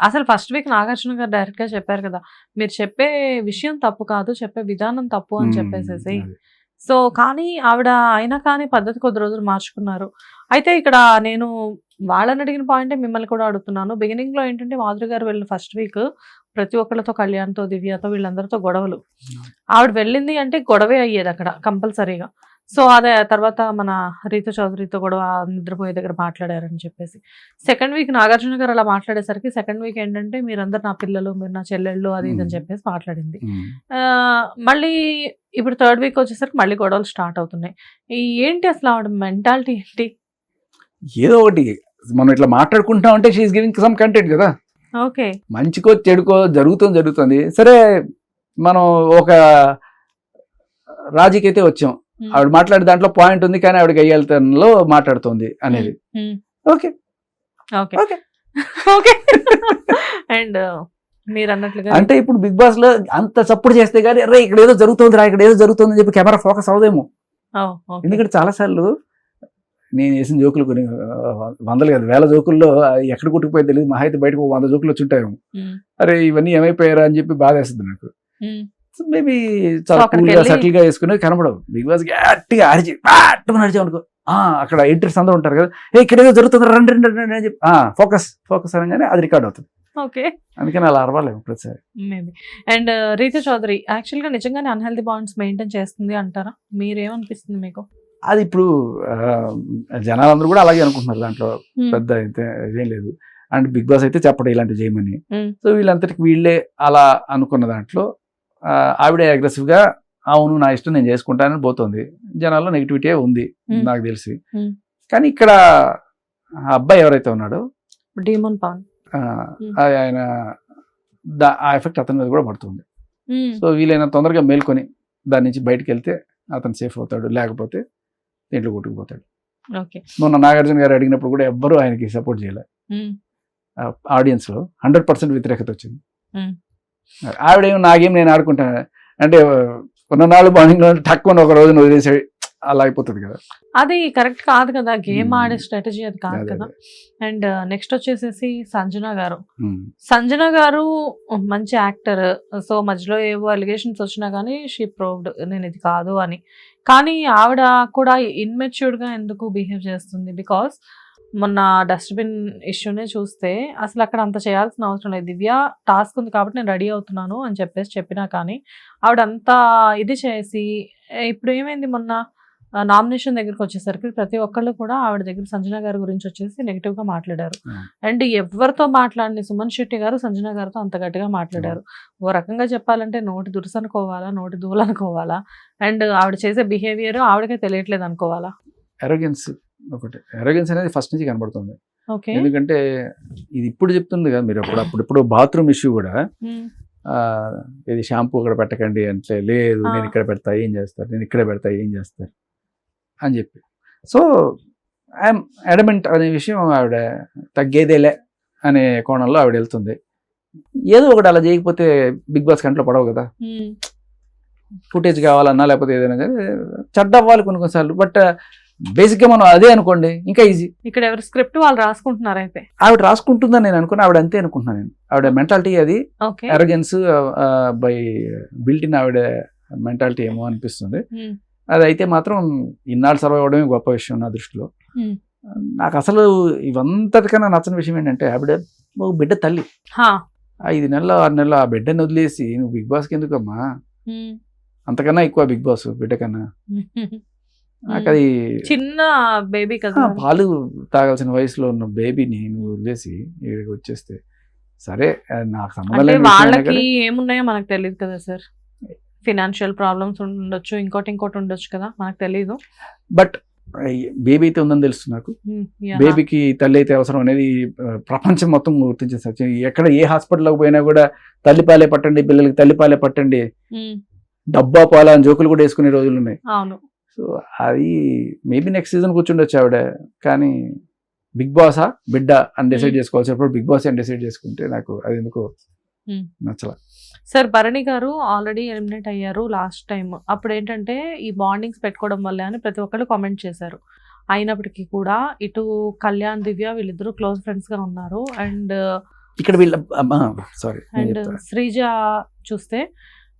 అసలు first week Nagarjuna గారు డైరెక్ట్గా చెప్పారు కదా మీరు చెప్పే విషయం తప్పు కాదు చెప్పే విధానం తప్పు అని. చెప్పేసేసి. సో కానీ ఆవిడ అయినా కానీ పద్ధతి కొద్ది రోజులు మార్చుకున్నారు. అయితే ఇక్కడ నేను వాళ్ళని అడిగిన పాయింటే మిమ్మల్ని కూడా అడుగుతున్నాను. బిగినింగ్లో ఏంటంటే మాధురి గారు వెళ్ళిన ఫస్ట్ వీక్ ప్రతి ఒక్కళ్ళతో కళ్యాణ్తో దివ్యతో వీళ్ళందరితో గొడవలు. ఆవిడ వెళ్ళింది అంటే గొడవే అయ్యేది అక్కడ కంపల్సరీగా. సో అదే తర్వాత మన రీతు చౌదరితో కూడా నిద్రపోయే దగ్గర మాట్లాడారని చెప్పేసి. సెకండ్ వీక్ నాగార్జున గారు అలా మాట్లాడేసరికి సెకండ్ వీక్ ఏంటంటే మీరందరు నా పిల్లలు మీరు నా చెల్లెళ్ళు అది ఇది అని. చెప్పేసి మాట్లాడింది. మళ్ళీ ఇప్పుడు థర్డ్ వీక్ వచ్చేసరికి మళ్ళీ గొడవలు స్టార్ట్ అవుతున్నాయి. ఏంటి అసలు ఆవిడ మెంటాలిటీ ఏంటి? ఏదో ఒకటి మనం ఇట్లా మాట్లాడుకుంటాం అంటే షీఈ్ గివింగ్ సమ్ కంటెంట్ కదా. ఓకే. మంచికో చెడుకో జరుగుతుంది జరుగుతుంది. సరే మనం ఒక రాజీకి అయితే వచ్చాం. ఆవిడ మాట్లాడే దాంట్లో పాయింట్ ఉంది కానీ ఆవిడకి అయ్యేతనంలో మాట్లాడుతుంది అనేది. ఓకే ఓకే ఓకే అండ్ మీరు అన్నట్లుగా అంటే ఇప్పుడు బిగ్ బాస్లో అంత సపోర్ట్ చేస్తే గానీ అరే ఇక్కడ ఏదో జరుగుతుంది రా ఇక్కడ ఏదో జరుగుతుంది అని చెప్పి కెమెరా ఫోకస్ అవదేమో ఓకే. ఎందుకంటే చాలా సార్లు నేను వేసిన జోకులు కొన్ని వందలు కాదు వేల జోకుల్లో ఎక్కడ కుట్టుకుపోయి తెలియదు మహా అయితే బయటకు వంద జోకులు వచ్చి ఉంటాయేమో. మ్మ్. అరే ఇవన్నీ ఏమైపోయారా? అని చెప్పి బాధ వేస్తుంది నాకు. మేబీ చాలా అక్కడికి కూల్గా వెళ్ళి- సటిల్గా వేసుకుని కనపడవు. బిగ్ బాస్ గట్టిగా అరిచి పాట్టుకుని అరిచాం అనుకో. అక్కడ ఎంట్రీస్ అందరూ ఉంటారు కదా. ఏ ఇక్కడ ఏదో జరుగుతుంది రండి రండి రండి అని చెప్పి ఫోకస్ ఫోకస్ అనగానే అది రికార్డ్ అవుతుంది. ఓకే. అందుకని అలా అరవాలేము ప్రతిసారి. మేబీ అండ్ రీతు చౌదరి యాక్చువల్గా నిజంగానే అన్హెల్దీ బాండ్స్ మెయింటైన్ చేస్తుంది అంటారా? మీరేమనిపిస్తుంది మీకు? అది ఇప్పుడు జనాలందరూ కూడా అలాగే అనుకుంటున్నారు దాంట్లో మ్మ్. పెద్ద అయితే ఇదేం లేదు. అండ్ బిగ్ బాస్ అయితే చెప్పడం ఇలాంటివి చేయమని. మ్మ్. సో వీళ్ళంతటికి వీళ్ళే అలా అనుకున్న దాంట్లో ఆవిడే అగ్రెసివ్గా అవును నా ఇష్టం నేను చేసుకుంటానని పోతుంది జనాల్లో నెగిటివిటీ ఉంది మ్మ్. నాకు తెలిసి మ్మ్. కానీ ఇక్కడ ఆ అబ్బాయి ఎవరైతే ఉన్నాడో డీమోన్ మ్మ్. ఆ- ఆయన ఆ ఎఫెక్ట్ అతని మీద కూడా పడుతుంది. సో వీలైనా తొందరగా మేల్కొని దాని నుంచి బయటకు వెళ్తే అతను సేఫ్ అవుతాడు లేకపోతే దీంట్లో కొట్టుకుపోతాడు మొన్న నాగార్జున గారు అడిగినప్పుడు కూడా ఎవ్వరూ ఆయనకి సపోర్ట్ చేయలేదు మ్మ్. ఆడియన్స్లో హండ్రెడ్ పర్సెంట్ వ్యతిరేకత వచ్చింది. ఆవిడేమో నాగేం నేను ఆడుకుంటాను అంటే నాలుగు బాండింగ్ తక్కువ ఒక రోజున వదిలేసి అలా అయిపోతుంది కదా. అది కరెక్ట్ కాదు కదా. గేమ్. ఆడే స్ట్రాటజీ అది కాదు కదా. అండ్ నెక్స్ట్ వచ్చేసేసి సంజన గారు. సంజన గారు మంచి యాక్టర్. సో మధ్యలో ఏవో అలిగేషన్స్ వచ్చినా కానీ షీ ప్రూవ్డ్ నేను ఇది కాదు అని. కానీ ఆవిడ కూడా ఇన్మెచ్యూర్డ్గా ఎందుకు బిహేవ్ చేస్తుంది? బికాస్ మొన్న డస్ట్బిన్ ఇష్యూనే చూస్తే అసలు అక్కడ అంత చేయాల్సిన అవసరం లేదు. దివ్య టాస్క్ ఉంది కాబట్టి నేను రెడీ అవుతున్నాను అని చెప్పేసి చెప్పినా కానీ ఆవిడ అంత ఇది చేసి ఇప్పుడు ఏమైంది మొన్న? నామినేషన్ దగ్గరికి వచ్చేసరికి ప్రతి ఒక్కళ్ళు కూడా ఆవిడ దగ్గర సంజన గారి గురించి వచ్చేసి నెగిటివ్గా మాట్లాడారు. అండ్ ఎవరితో మాట్లాడిన సుమన్ శెట్టి గారు సంజన గారితో అంత గట్టిగా మాట్లాడారు. ఓ రకంగా చెప్పాలంటే నోటి దురుసు అనుకోవాలా నోటి దూలు అనుకోవాలా అండ్ ఆవిడ చేసే బిహేవియర్ ఆవిడకే తెలియట్లేదు అనుకోవాలా? ఎరోగెన్స్ ఒకటి. ఎరోగెన్స్ అనేది ఫస్ట్ నుంచి కనబడుతుంది. ఎందుకంటే ఇది ఇప్పుడు చెప్తుంది కదా మీరు అప్పుడు అప్పుడు ఇప్పుడు బాత్రూమ్ ఇష్యూ కూడా. ఇది షాంపూ ఇక్కడ పెట్టకండి అంటే లేదు. నేను ఇక్కడ పెడతా ఏం చేస్తారు? నేను ఇక్కడ పెడతా ఏం చేస్తారు? అని చెప్పి. సో ఐఎమ్ అడమెంట్ అనే విషయం ఆవిడ తగ్గేదేలే అనే కోణంలో ఆవిడ వెళ్తుంది. ఏదో ఒకటి అలా చేయకపోతే బిగ్ బాస్ కంట్లో పడవు కదా. ఫుటేజ్ కావాలన్నా లేకపోతే ఏదైనా కానీ చెడ్డ అవ్వాలి కొన్ని కొన్నిసార్లు. బట్ బేసిక్గా మనం అదే అనుకోండి ఇంకా ఈజీ ఇక్కడ ఎవరి స్క్రిప్ట్ వాళ్ళు రాసుకుంటున్నారు అయితే. ఆవిడ రాసుకుంటుందని నేను అనుకున్నా ఆవిడ అంతే అనుకుంటున్నాను నేను. ఆవిడ మెంటాలిటీ అది అరగెన్స్ బై బిల్ట్ ఆవిడ మెంటాలిటీ ఏమో అనిపిస్తుంది. అది అయితే మాత్రం ఇన్నాళ్ళు సర్వైవ్ అవడమే గొప్ప విషయం నా దృష్టిలో. Hmm. నాకు అసలు ఇవంతటికన్నా నచ్చని విషయం ఏంటంటే ఆవిడ బిడ్డ తల్లి. ఐదు నెలలు ఆరు నెలలు ఆ బిడ్డని వదిలేసి నువ్వు బిగ్ బాస్కి ఎందుకమ్మా? అంతకన్నా ఎక్కువ బిగ్ బాస్ బిడ్డ కన్నా నాకు అది చిన్న బేబీ కదా. పాలు తాగాల్సిన వయసులో ఉన్న బేబీని నువ్వు వదిలేసి ఇక్కడికి వచ్చేస్తే సరే నాకు సంబంధం వాళ్ళకి ఏమున్నాయో మనకు తెలియదు కదా సార్. ఫినాన్షియల్ ప్రాబ్లమ్స్ ఉండొచ్చు ఇంకోటి ఇంకోటి ఉండొచ్చు కదా మనకు తెలియదు బట్ బేబీ అయితే ఉందని తెలుసు నాకు. బేబీకి తల్లి అయితే అవసరం అనేది ప్రపంచం మొత్తం గుర్తించిన సత్యం ఎక్కడ ఏ హాస్పిటల్కి పోయినా కూడా తల్లిపాలే పట్టండి పిల్లలకి తల్లిపాలే పట్టండి. డబ్బా పాల అని జోకులు కూడా వేసుకునే రోజులు ఉన్నాయి. అవును. సో అది మేబీ నెక్స్ట్ సీజన్ కూర్చుండొచ్చు ఆవిడ. కానీ బిగ్ బాసా బిడ్డ అని డిసైడ్ Hmm. చేసుకోవాల్సినప్పుడు బిగ్ బాస్ అని డిసైడ్ చేసుకుంటే నాకు అది ఎందుకో Hmm. నచ్చల. సార్ భరణి గారు ఆల్రెడీ ఎలిమినేట్ అయ్యారు లాస్ట్ టైం అప్పుడు ఏంటంటే ఈ బాండింగ్స్ పెట్టుకోవడం వల్లే అని ప్రతి ఒక్కళ్ళు కామెంట్ చేశారు. అయినప్పటికీ కూడా ఇటు కళ్యాణ్ దివ్య వీళ్ళిద్దరూ క్లోజ్ ఫ్రెండ్స్గా ఉన్నారు. అండ్ ఇక్కడ వీళ్ళ సారీ అండ్ శ్రీజ చూస్తే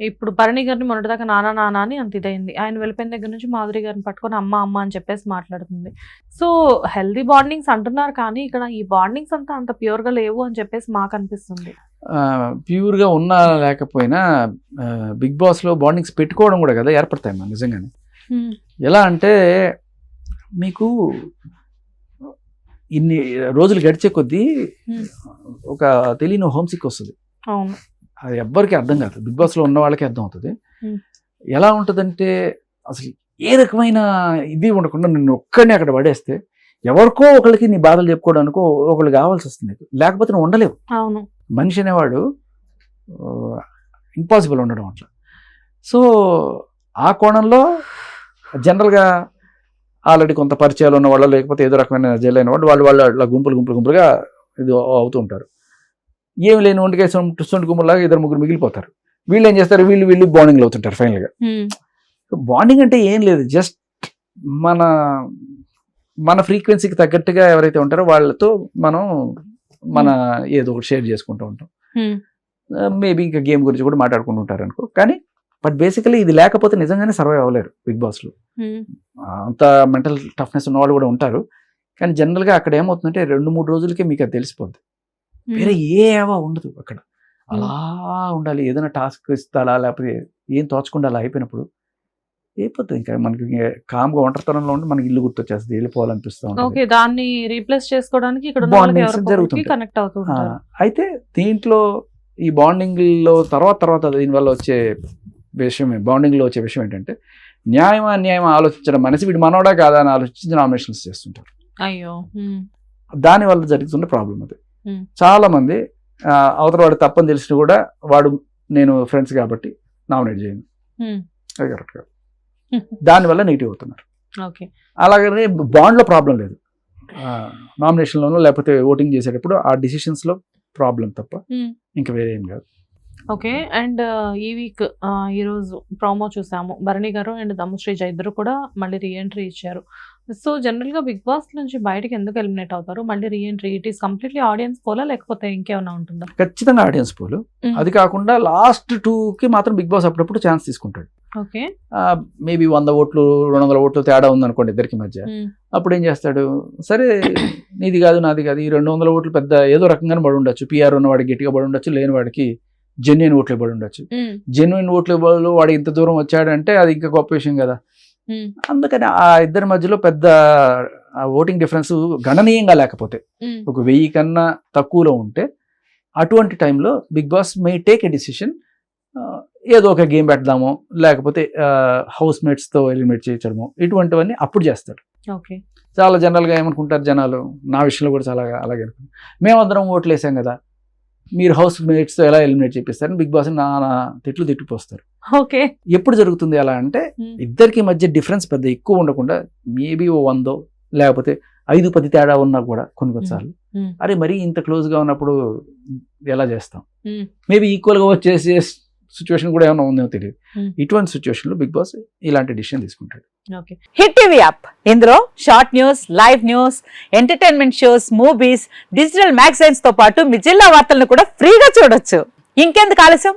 ఇప్పుడు భరణి గారిని మొన్నటిదాకా నానా నానా అని అంత ఇదైంది. ఆయన వెళ్ళిపోయిన దగ్గర నుంచి మాధురి గారిని పట్టుకొని అమ్మ అమ్మ అని చెప్పేసి మాట్లాడుతుంది. సో హెల్దీ బాండింగ్స్ అంటున్నారు కానీ ఇక్కడ ఈ బాండింగ్స్ అంతా అంత ప్యూర్గా లేవు అని చెప్పేసి మాకు అనిపిస్తుంది. ప్యూర్గా ఉన్నా లేకపోయినా బిగ్ బాస్లో బాండింగ్స్ పెట్టుకోవడం కూడా కదా ఏర్పడతాయి మన నిజంగానే. ఎలా అంటే మీకు ఇన్ని రోజులు గడిచే కొద్దీ. ఒక తెలియని హోమ్ సిక్ వస్తుంది. అవును. అది ఎవ్వరికి అర్థం కాదు. బిగ్ బాస్లో ఉన్న వాళ్ళకి అర్థం అవుతుంది. ఎలా ఉంటుందంటే అసలు ఏ రకమైన ఇది ఉండకుండా నిన్ను ఒక్కడిని అక్కడ పడేస్తే ఎవరికో ఒకరికి నీ బాధలు చెప్పుకోవడానికో ఒకళ్ళు కావాల్సి వస్తుంది. లేకపోతే నువ్వు ఉండలేవు. అవును. మనిషి అనేవాడు ఇంపాసిబుల్ ఉండడం అట్లా. సో ఆ కోణంలో జనరల్గా ఆల్రెడీ కొంత పరిచయాలు ఉన్న వాళ్ళు లేకపోతే ఏదో రకమైన జైలైన వాళ్ళు వాళ్ళు వాళ్ళు అట్లా గుంపులు గుంపులు గుంపులుగా ఇది అవుతూ ఉంటారు. ఏమి లేని ఒంటికే సొంటి గుంపులాగా ఇద్దరు ముగ్గురు మిగిలిపోతారు. వీళ్ళు ఏం చేస్తారు? వీళ్ళు వీళ్ళు బాండింగ్లు అవుతుంటారు ఫైనల్గా. బాండింగ్ అంటే ఏం లేదు. జస్ట్ మన మన ఫ్రీక్వెన్సీకి తగ్గట్టుగా ఎవరైతే ఉంటారో వాళ్ళతో మనం మన ఏదో ఒకటి షేర్ చేసుకుంటూ ఉంటాం. మేబీ ఇంకా గేమ్ గురించి కూడా మాట్లాడుకుంటూ ఉంటారు అనుకో. కానీ బట్ బేసికలీ ఇది లేకపోతే నిజంగానే సర్వైవ్ అవ్వలేరు బిగ్ బాస్లో. అంత మెంటల్ టఫ్నెస్ ఉన్న వాళ్ళు కూడా ఉంటారు. కానీ జనరల్గా అక్కడ ఏమవుతుందంటే రెండు మూడు రోజులకే మీకు అది తెలిసిపోద్ది. వేరే ఏ ఏవో ఉండదు అక్కడ. అలా ఉండాలి. ఏదైనా టాస్క్ ఇస్తాలా లేకపోతే ఏం తోచకుండా అలా అయిపోయినప్పుడు అయిపోతుంది. ఇంకా మనకి కామ్గా ఒంటరితనంలో ఉండి మనకి ఇల్లు గుర్తొచ్చేస్తుంది వెళ్ళిపోవాలనిపిస్తూ ఉంటుంది. ఓకే దాన్ని రీప్లేస్ చేసుకోవడానికి ఇక్కడ జరుగుతుంటాయి. కనెక్ట్ అవుతూ ఆ, ఉంటారు. అయితే దీంట్లో ఈ బాండింగ్లో తర్వాత తర్వాత దీనివల్ల వచ్చే విషయం బాండింగ్లో వచ్చే విషయం ఏంటంటే న్యాయం అన్యాయం ఆలోచించడం మనిషి వీడు మనోడా కాదా అని ఆలోచించి నామినేషన్స్ చేస్తుంటారు. అయ్యో Hmm. దాని వల్ల జరుగుతున్న ప్రాబ్లం అది. చాలా మంది అవతల వాడు తప్పని తెలిసిన కూడా వాడు నేను ఫ్రెండ్స్ కాబట్టి నామినేట్ చేయను. అది కరెక్ట్ కాదు. దానివల్ల నెగిటివ్ అవుతున్నారు. ఓకే. అలాగనే బాండ్లో ప్రాబ్లం లేదు. నామినేషన్లోనో లేకపోతే ఓటింగ్ చేసేటప్పుడు ఆ డిసిషన్స్లో ప్రాబ్లం తప్ప. ఇంకా వేరే ఏం కాదు. ఓకే. అండ్ ఈ వీక్ ఈరోజు ప్రోమో చూసాము. భరణి గారు అండ్ దమ్ముశ్రీజ ఇద్దరు కూడా మళ్ళీ రీఎంట్రీ ఇచ్చారు. సో జనరల్గా బిగ్ బాస్ నుంచి బయటకి ఎందుకు ఎలిమినేట్ అవుతారు? మళ్ళీ reentry it is completely audience పోలా? లేకపోతే ఇంకేమైనా ఉంటుందా? ఖచ్చితంగా ఆడియన్స్ పోలు. అది కాకుండా లాస్ట్ టూకి మాత్రం బిగ్ బాస్ అప్పుడప్పుడు ఛాన్స్ తీసుకుంటాడు. ఓకే. మేబీ వంద ఓట్లు రెండు వందల ఓట్లు తేడా ఉందనుకోండి ఇద్దరికి మధ్య. అప్పుడు ఏం చేస్తాడు? సరే నీది కాదు నాది కాదు ఈ రెండు వందల ఓట్లు పెద్ద ఏదో రకంగానే పడి ఉండొచ్చు. పిఆర్ ఉన్నవాడికి గట్టిగా పడి ఉండొచ్చు లేని వాడికి జెన్యున్ ఓట్లు పడి ఉండొచ్చు. జెన్యున్ ఓట్లు వాడు ఇంత దూరం వచ్చాడంటే అది ఇంకా గొప్ప విషయం కదా. అందుకని ఆ ఇద్దరి మధ్యలో పెద్ద ఓటింగ్ డిఫరెన్స్ గణనీయంగా లేకపోతే. ఒక వెయ్యి కన్నా తక్కువలో ఉంటే అటువంటి టైంలో big boss may take a decision ఏదో ఒక గేమ్ పెడదాము లేకపోతే హౌస్ మేట్స్తో ఎలిమినేట్ చేయించడము ఇటువంటివన్నీ అప్పుడు చేస్తాడు. ఓకే. చాలా జనరల్గా ఏమనుకుంటారు జనాలు? నా విషయంలో కూడా చాలా అలాగే అనుకుంటారు. మేమందరం ఓట్లు వేసాం కదా మీరు హౌస్ మేట్స్తో ఎలా ఎలిమినేట్ చేపిస్తారని బిగ్ బాస్ నా తిట్లు తిట్టిపోస్తారు. ఓకే. ఎప్పుడు జరుగుతుంది అలా అంటే. ఇద్దరికి మధ్య డిఫరెన్స్ పెద్ద ఎక్కువ ఉండకుండా మేబీ ఓ వందో లేకపోతే ఐదు పది తేడా ఉన్నా కూడా కొన్ని కొన్నిసార్లు. అరే మరీ ఇంత క్లోజ్గా ఉన్నప్పుడు ఎలా చేస్తాం. మేబీ ఈక్వల్గా వచ్చేసే సిచ్యువేషన్ కూడా ఏమైనా ఉందేమో తెలియదు. ఇటువంటి సిచ్యువేషన్లో బిగ్ బాస్ ఇలాంటి డిసిషన్ తీసుకుంటాడు. Hit TV app. ఇందులో short news live news entertainment shows movies digital మ్యాగజైన్స్తో పాటు మీ జిల్లా వార్తలను కూడా ఫ్రీగా చూడొచ్చు. ఇంకెందుకు ఆలస్యం?